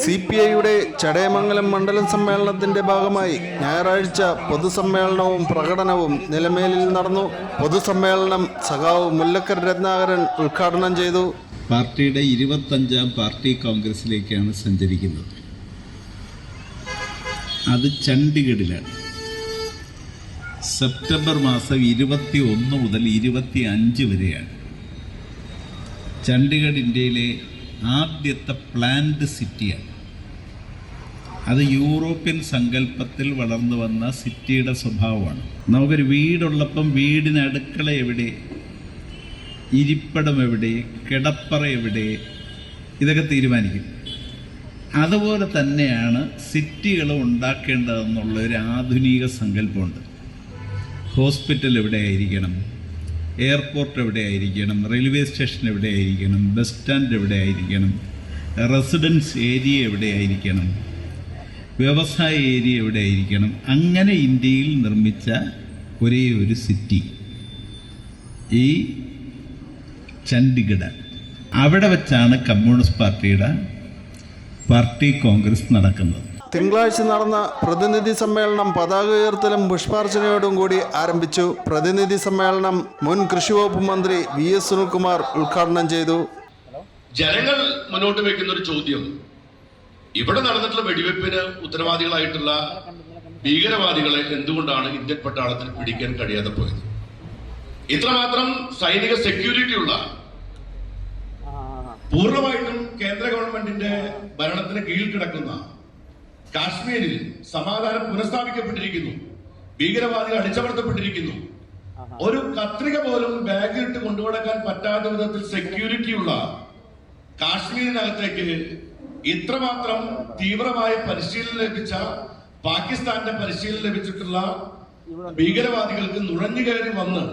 C P ഐയുടെ ചടയമംഗലം മണ്ഡലം സമ്മേളനത്തിന്റെ ഭാഗമായി ഞായറാഴ്ച പൊതുസമ്മേളനവും പ്രകടനവും നിലമേലിൽ നടന്നു. പൊതുസമ്മേളനം സഖാവ് മുല്ലക്കർ രത്നാകരൻ ഉദ്ഘാടനം ചെയ്തു. പാർട്ടിയുടെ ഇരുപത്തഞ്ചാം പാർട്ടി കോൺഗ്രസിലേക്കാണ് സഞ്ചരിക്കുന്നത്. അത് ചണ്ഡീഗഡിലാണ്. സെപ്റ്റംബർ മാസം ഇരുപത്തി ഒന്ന് മുതൽ ഇരുപത്തി അഞ്ച് വരെയാണ്. ചണ്ഡീഗഡ് ഇന്ത്യയിലെ ആദ്യത്തെ പ്ലാന്റ് സിറ്റിയാണ് അത് യൂറോപ്യൻ സങ്കല്പത്തിൽ വളർന്നു വന്ന സിറ്റിയുടെ സ്വഭാവമാണ്. നമുക്കൊരു വീടുള്ളപ്പം വീടിന് അടുക്കള എവിടെ? ഇരിപ്പിടം എവിടെ? കിടപ്പറ എവിടെ? ഇതൊക്കെ തീരുമാനിക്കും. അതുപോലെ തന്നെയാണ് സിറ്റികൾ ഉണ്ടാക്കേണ്ടതെന്നുള്ള ഒരു ആധുനിക സങ്കല്പമുണ്ട്. ഹോസ്പിറ്റൽ എവിടെ ആയിരിക്കണം? എയർപോർട്ട് എവിടെ ആയിരിക്കണം റെയിൽവേ സ്റ്റേഷൻ എവിടെ ആയിരിക്കണം ബസ് സ്റ്റാൻഡ് എവിടെ ആയിരിക്കണം റെസിഡൻസ് ഏരിയ എവിടെ ആയിരിക്കണം വ്യവസായ ഏരിയ എവിടെ ആയിരിക്കണം അങ്ങനെ ഇന്ത്യയിൽ നിർമ്മിച്ച ഒരേ ഒരു സിറ്റി. ഈ ചണ്ഡീഗഡ്. അവിടെ വെച്ചാണ് കമ്മ്യൂണിസ്റ്റ് പാർട്ടിയുടെ പാർട്ടി കോൺഗ്രസ് നടക്കുന്നത്. തിങ്കളാഴ്ച നടന്ന പ്രതിനിധി സമ്മേളനം പതാക ഉയർത്തലും പുഷ്പാർച്ചനയോടും കൂടി ആരംഭിച്ചു. പ്രതിനിധി സമ്മേളനം മുൻ കൃഷി വകുപ്പ് മന്ത്രി വി എസ് സുനിൽകുമാർ ഉദ്ഘാടനം ചെയ്തു. ജനങ്ങൾ മുന്നോട്ട് വെക്കുന്ന ഒരു ചോദ്യം. ഇവിടെ നടന്നിട്ടുള്ള വെടിവെപ്പിന് ഉത്തരവാദികളായിട്ടുള്ള ഭീകരവാദികളെ എന്തുകൊണ്ടാണ് ഇന്ത്യൻ പട്ടാളത്തിന് പിടിക്കാൻ കഴിയാതെ പോയത്? ഇത്രമാത്രം സൈനിക സെക്യൂരിറ്റി ഉള്ള പൂർണമായിട്ടും കേന്ദ്ര ഗവൺമെന്റിന്റെ ഭരണത്തിന് കീഴിൽ കിടക്കുന്ന കാശ്മീരിൽ സമാധാനം പുനഃസ്ഥാപിക്കപ്പെട്ടിരിക്കുന്നു. ഭീകരവാദികൾ അടിച്ചമർത്തപ്പെട്ടിരിക്കുന്നു. ഒരു കത്രിക പോലും ബാഗിലിട്ട് കൊണ്ടുനടക്കാൻ പറ്റാത്ത വിധത്തിൽ സെക്യൂരിറ്റിയുള്ള കാശ്മീരിനകത്തേക്ക് ഇത്രമാത്രം തീവ്രമായ പരിശീലനം ലഭിച്ച പാകിസ്ഥാന്റെ പരിശീലനം ലഭിച്ചിട്ടുള്ള ഭീകരവാദികൾക്ക് നുഴഞ്ഞു കയറി വന്ന്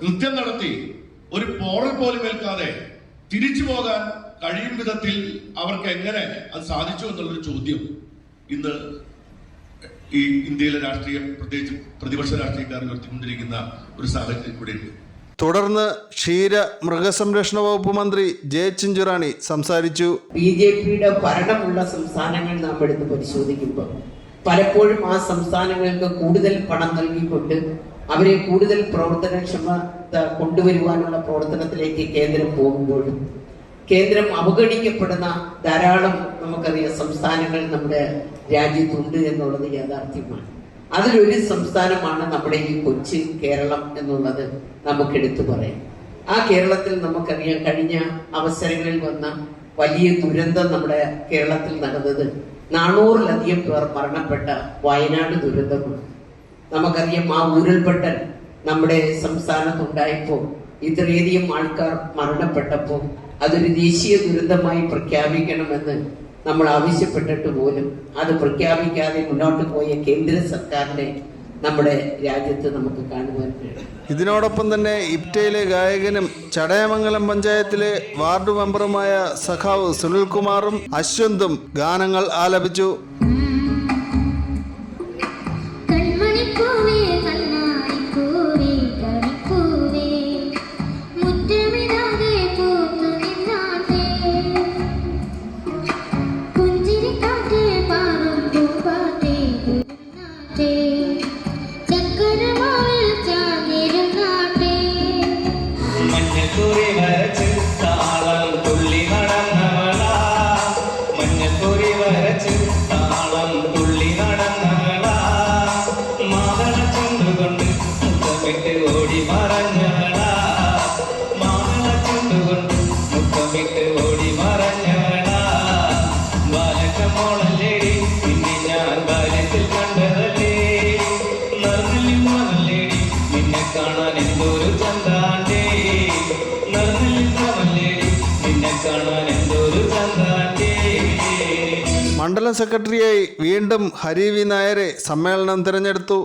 കൃത്യം നടത്തി ഒരു പോറൽ പോലും ഏൽക്കാതെ തിരിച്ചു പോകാൻ കഴിയും വിധത്തിൽ അവർക്ക് എങ്ങനെ അത് സാധിച്ചു എന്നുള്ളൊരു ചോദ്യം. ഇന്ന് ഈ ഇന്ത്യയിലെ രാഷ്ട്രീയം പ്രത്യേകിച്ച് പ്രതിപക്ഷ രാഷ്ട്രീയക്കാർ ഉയർത്തിക്കൊണ്ടിരിക്കുന്ന ഒരു സാഹചര്യം കൂടെയുണ്ട് തുടർന്ന് ക്ഷീര മൃഗസംരക്ഷണ വകുപ്പ് മന്ത്രി ജെ ചിഞ്ചുറാണി സംസാരിച്ചു. ബി ജെ പിയുടെ ഭരണമുള്ള സംസ്ഥാനങ്ങൾ നാം എടുത്ത് പരിശോധിക്കുമ്പോൾ പലപ്പോഴും ആ സംസ്ഥാനങ്ങൾക്ക് കൂടുതൽ പണം നൽകിക്കൊണ്ട് അവരെ കൂടുതൽ പ്രവർത്തനക്ഷമത കൊണ്ടുവരുവാനുള്ള പ്രവർത്തനത്തിലേക്ക് കേന്ദ്രം പോകുമ്പോഴും കേന്ദ്രം അവഗണിക്കപ്പെടുന്ന ധാരാളം നമുക്കറിയാം സംസ്ഥാനങ്ങൾ നമ്മുടെ രാജ്യത്തുണ്ട് എന്നുള്ളത് യാഥാർത്ഥ്യമാണ്. അതിലൊരു സംസ്ഥാനമാണ് നമ്മുടെ ഈ കൊച്ചി കേരളം എന്നുള്ളത് നമുക്ക് എടുത്തു പറയാം. ആ കേരളത്തിൽ നമുക്കറിയാം കഴിഞ്ഞ അവസരങ്ങളിൽ വന്ന വലിയ ദുരന്തം നമ്മുടെ കേരളത്തിൽ നടന്നത്. നാനൂറിലധികം പേർ മരണപ്പെട്ട വയനാട് ദുരന്തമാണ്. നമുക്കറിയാം ആ ഉരുൾപൊട്ടൽ നമ്മുടെ സംസ്ഥാനത്തുണ്ടായപ്പോൾ ഇത്രയധികം ആൾക്കാർ മരണപ്പെട്ടപ്പോൾ അതൊരു ദേശീയ ദുരന്തമായി പ്രഖ്യാപിക്കണമെന്ന് നമ്മൾ ആവശ്യപ്പെട്ടിട്ട് പോലും അത് പ്രഖ്യാപിക്കാതെ മുന്നോട്ട് പോയ കേന്ദ്ര സർക്കാരിനെ നമ്മുടെ രാജ്യത്ത് നമുക്ക് കാണുവാൻ കഴിയും. ഇതിനോടൊപ്പം തന്നെ ഇപ്റ്റയിലെ ഗായകനും ചടയമംഗലം പഞ്ചായത്തിലെ വാർഡ് മെമ്പറുമായ സഖാവ് സുനിൽകുമാറും അശ്വന്തും ഗാനങ്ങൾ ആലപിച്ചു. ഓടി മറഞ്ഞവളാ. മാതള ചുണ്ടുകൊണ്ട് മണ്ഡലം സെക്രട്ടറിയായി വീണ്ടും ഹരി വി നായരെ സമ്മേളനം തിരഞ്ഞെടുത്തു.